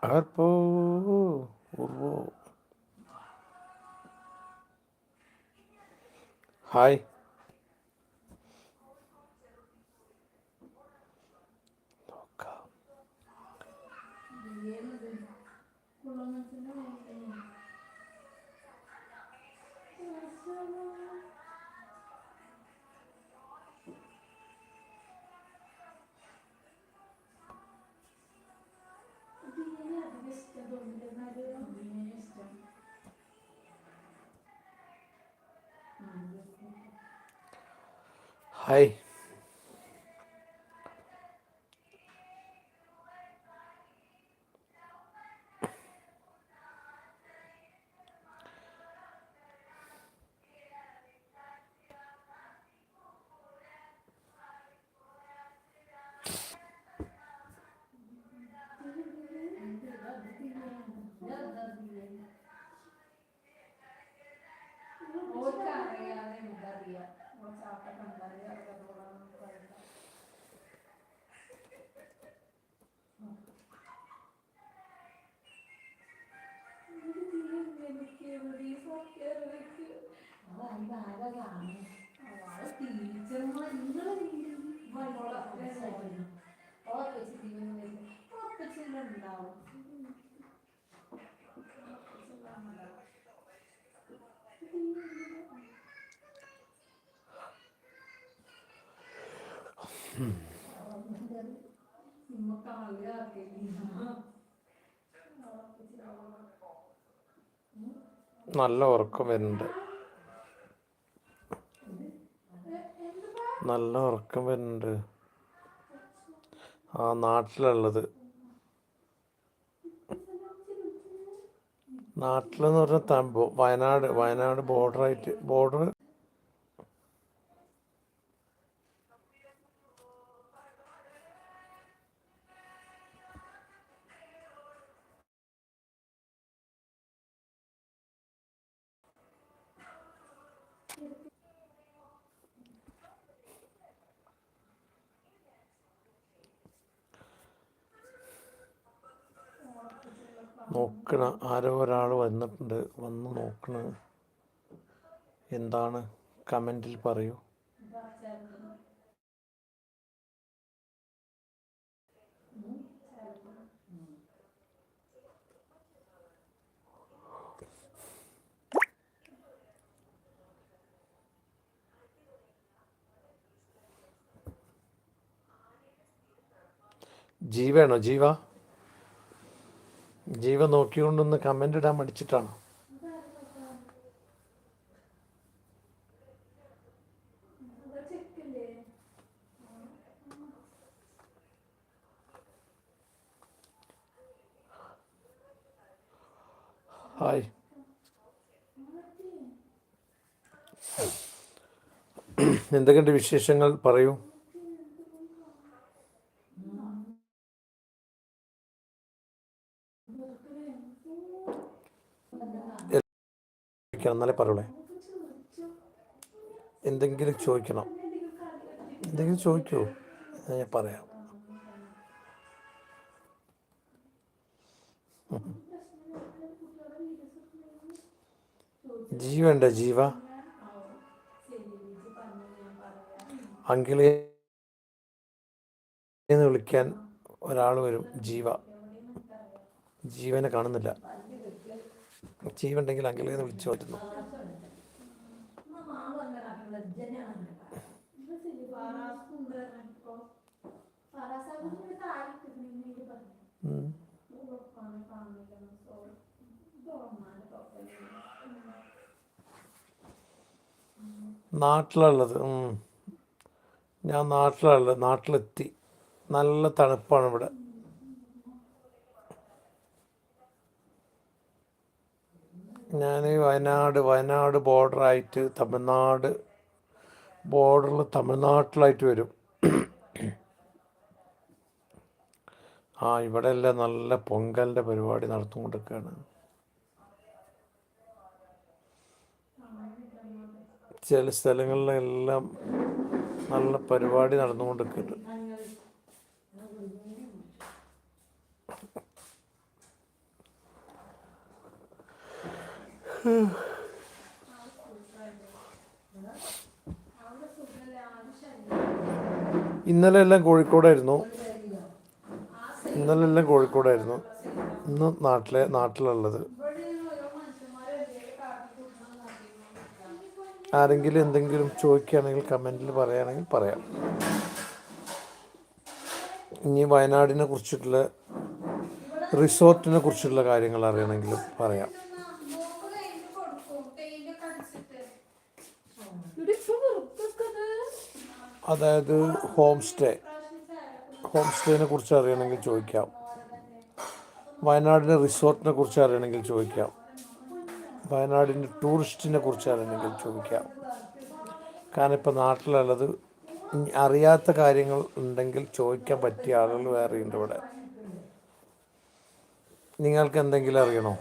Arpo, urvo. Hi. Hi നല്ല ഉറക്കം വരുന്നുണ്ട്. നല്ല ഉറക്കം വരുന്നുണ്ട്. ആ നാട്ടിലുള്ളത്. നാട്ടിലെന്ന് പറഞ്ഞാൽ വയനാട് വയനാട് ബോർഡറായിട്ട് ബോർഡർ നോക്കണ ആരോ ഒരാൾ വന്നിട്ടുണ്ട്. വന്ന് നോക്കണ. എന്താണ്? കമന്റിൽ പറയൂ. ജീവയാണോ? ജീവ? ജീവ നോക്കിക്കൊണ്ടൊന്ന് കമന്റ് ഇടാൻ മടിച്ചിട്ടാണ്. ഹായ് എന്തൊക്കെയുണ്ട് വിശേഷങ്ങൾ? പറയൂ ചോദിക്കണം എന്നാലേ പറയുള്ളേ. എന്തെങ്കിലും ചോദിക്കണം. എന്തെങ്കിലും ചോദിക്കൂ. ഞാൻ പറയാം. ജീവണ്ട ജീവ? അങ്കിളെ വിളിക്കാൻ ഒരാൾ വരും ജീവ. ജീവനെ കാണുന്നില്ല. ജീവനുണ്ടെങ്കിൽ അങ്കിളെ എന്ന് വിളിച്ചു പറ്റുന്നു. നാട്ടിലുള്ളത്. ഞാൻ നാട്ടിലുള്ളത് നാട്ടിലെത്തി നല്ല തണുപ്പാണ് ഇവിടെ ഞാൻ വയനാട് വയനാട് ബോർഡറായിട്ട് തമിഴ്നാട് ബോർഡറിൽ തമിഴ്നാട്ടിലായിട്ട് വരും. ആ ഇവിടെയെല്ലാം നല്ല പൊങ്കലിന്റെ പരിപാടി നടത്തുകൊണ്ടിരിക്കുകയാണ്. ചില സ്ഥലങ്ങളിലെല്ലാം നല്ല പരിപാടി നടന്നുകൊണ്ടിരിക്കുന്നുണ്ട്. ഇന്നലെ എല്ലാം കോഴിക്കോടായിരുന്നു. ഇന്നലെ എല്ലാം കോഴിക്കോടായിരുന്നു. ഇന്ന് നാട്ടിലെ നാട്ടിലുള്ളത്. ആരെങ്കിലും എന്തെങ്കിലും ചോദിക്കുകയാണെങ്കിൽ കമന്റിൽ പറയുകയാണെങ്കിൽ പറയാം. ഇനി വയനാടിനെ കുറിച്ചിട്ടുള്ള റിസോർട്ടിനെ കുറിച്ചുള്ള കാര്യങ്ങൾ അറിയണമെങ്കിലും പറയാം. അതായത് ഹോം സ്റ്റേ ഹോം സ്റ്റേനെ കുറിച്ച് അറിയണമെങ്കിൽ ചോദിക്കാം. വയനാടിന്റെ റിസോർട്ടിനെ കുറിച്ച് അറിയണമെങ്കിൽ ചോദിക്കാം. വയനാടിന്റെ ടൂറിസ്റ്റിനെ കുറിച്ച് അറിയണമെങ്കിൽ ചോദിക്കാം. കാരണം ഇപ്പം നാട്ടിലുള്ളത് അറിയാത്ത കാര്യങ്ങൾ ഉണ്ടെങ്കിൽ ചോദിക്കാൻ പറ്റിയ ആളുകൾ വേറെയുണ്ട് ഇവിടെ. നിങ്ങൾക്ക് എന്തെങ്കിലും അറിയണോ?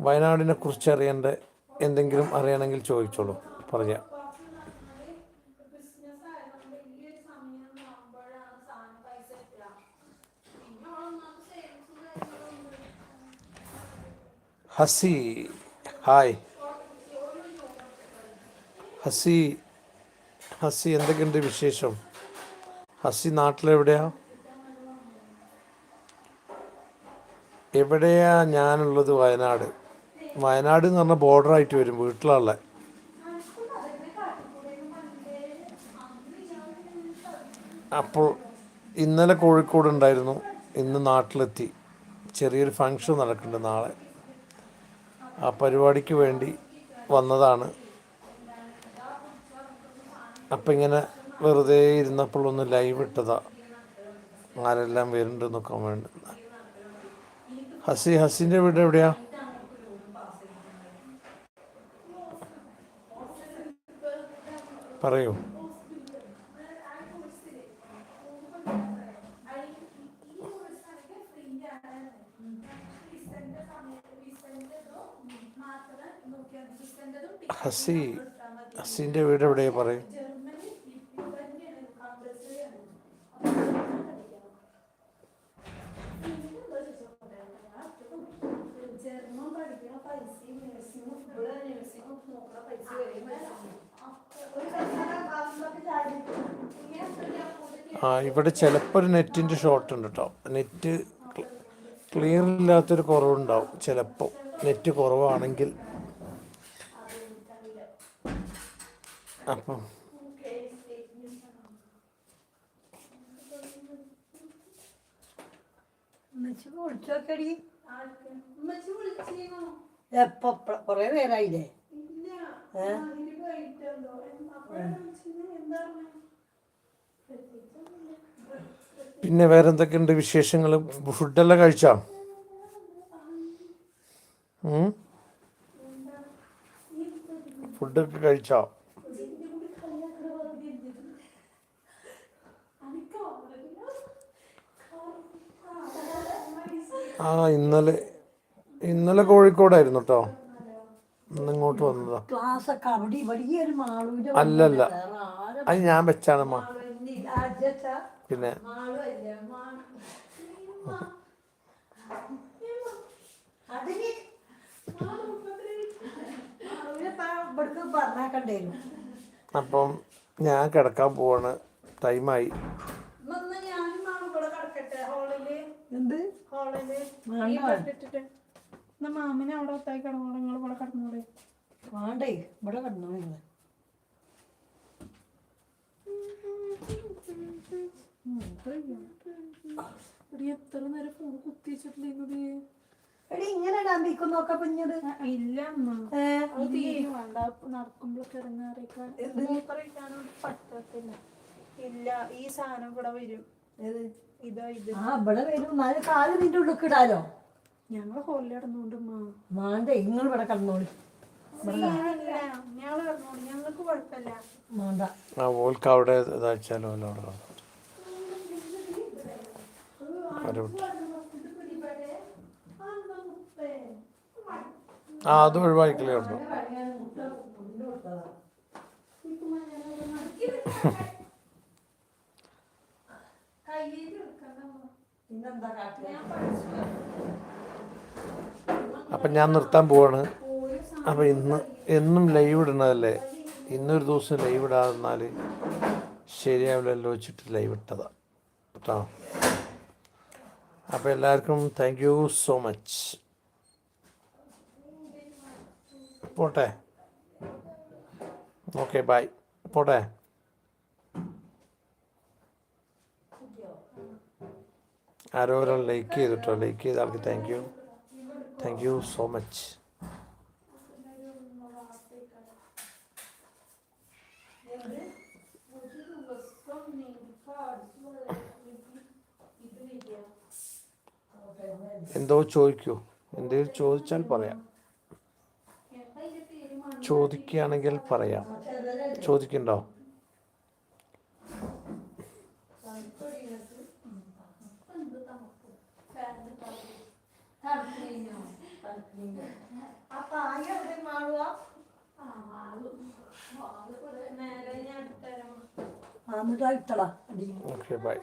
വയനാടിനെ കുറിച്ച് അറിയേണ്ട എന്തെങ്കിലും അറിയണമെങ്കിൽ ചോദിച്ചോളൂ. പറഞ്ഞ. ഹസി ഹായ്. ഹസി ഹസി എന്തൊക്കെയുണ്ട് വിശേഷം? ഹസി നാട്ടിലെവിടെയാ? എവിടെയാ ഞാനുള്ളത്? വയനാട്. വയനാട് എന്ന് പറഞ്ഞാൽ ബോർഡറായിട്ട് വരും വീട്ടിലുള്ള. അപ്പോൾ ഇന്നലെ കോഴിക്കോട് ഉണ്ടായിരുന്നു. ഇന്ന് നാട്ടിലെത്തി. ചെറിയൊരു ഫങ്ഷൻ നടക്കുന്നുണ്ട് നാളെ. ആ പരിപാടിക്ക് വേണ്ടി വന്നതാണ്. അപ്പം ഇങ്ങനെ വെറുതെ ഇരുന്നപ്പോൾ ഒന്ന് ലൈവ് ഇട്ടതാ. ആരെല്ലാം വരുന്നുണ്ട് നോക്കാൻ വേണ്ടി ഹസി ഹസിന്റെ വീട് എവിടെയാ? പറയൂ. ഹസി ഹസിന്റെ വീട് എവിടെയാ പറയൂ. ആ ഇവിടെ ചിലപ്പോൾ ഒരു നെറ്റിന്റെ ഷോർട്ട് ഉണ്ട് കേട്ടോ നെറ്റ് ക്ലിയർ ഇല്ലാത്തൊരു കുറവുണ്ടാവും ചിലപ്പോൾ നെറ്റ് കുറവാണെങ്കിൽ. അപ്പം. എപ്പോ കൊറേ പേരായില്ലേ പിന്നെ വേറെ എന്തൊക്കെയുണ്ട് വിശേഷങ്ങൾ ഫുഡെല്ലാം കഴിച്ചോ? ഫുഡൊക്കെ കഴിച്ചോ? ആ ഇന്നലെ ഇന്നലെ കോഴിക്കോടായിരുന്നു കേട്ടോ ഇങ്ങോട്ട് വന്നതാ. അവിടെ മാളൂര് അല്ലല്ല. അത് ഞാൻ വെച്ചാണമ്മ പിന്നെ? അപ്പം ഞാൻ കിടക്കാൻ പോവാണ്. ടൈമായി. എന്ത്? എന്നാ മാമിനെ അവിടെ ഒത്തായി കിടന്നോളൂ നിങ്ങൾ ഇവിടെ കിടന്നോളെ. വേണ്ടേ ഇവിടെ കിടന്നോ നിങ്ങൾ എത്ര നേരം ഫോൺ കുത്തി വെച്ചിട്ടില്ലേ എടി ഇങ്ങനെ ഡാമ്പിക്കുന്നൊക്കെ കുഞ്ഞത് ഇല്ല വേണ്ട നടക്കുമ്പോഴൊക്കെ പറ്റത്തില്ല. ഇല്ല ഈ സാധനം ഇവിടെ വരും? ഇതാ ഇത്. ആ ഇവിടെ വരും. കാൽ നിന്റെ ഉള്ളിൽ ഇടാലോ? ഞങ്ങൾ ഹോളിൽ കിടന്നുകൊണ്ട് വേണ്ടേ നിങ്ങൾ ഇവിടെ കിടന്നോളി. ഞങ്ങൾ കിടന്നോളൂ. ഞങ്ങൾക്ക് കുഴപ്പമില്ല. വേണ്ട ആ ഓൾക്ക് അവിടെ ഇതാച്ചാലോ അല്ല അവിടെ ആ അത് ഒഴിവാക്കില്ലേ ഉള്ളൂ. പിന്നെന്താ കാട്ടുക? അപ്പം ഞാൻ നിർത്താൻ പോവാണ്. അപ്പം ഇന്ന് എന്നും ലൈവ് ഇടണതല്ലേ ഇന്നൊരു ദിവസം ലൈവ് ഇടാതിരുന്നാൽ ശരിയാവില്ലല്ലോ വെച്ചിട്ട് ലൈവ് ഇട്ടതാണ് കേട്ടോ? അപ്പോൾ എല്ലാവർക്കും താങ്ക് യു സോ മച്ച് പോട്ടെ? ഓക്കെ ബൈ പോട്ടെ? ആരോരം ലൈക്ക് ചെയ്തിട്ടോ? ലൈക്ക് ചെയ്ത ആൾക്ക് thank you thank you so much എന്തോ ചോദിക്കൂ. എന്തെങ്കിലും ചോദിച്ചാൽ പറയാം. ചോദിക്കുകയാണെങ്കിൽ പറയാം. ചോദിക്കണ്ടോ? മാറുക എന്നിട്ടാ ഇട്ടടാ ഓക്കെ ബൈ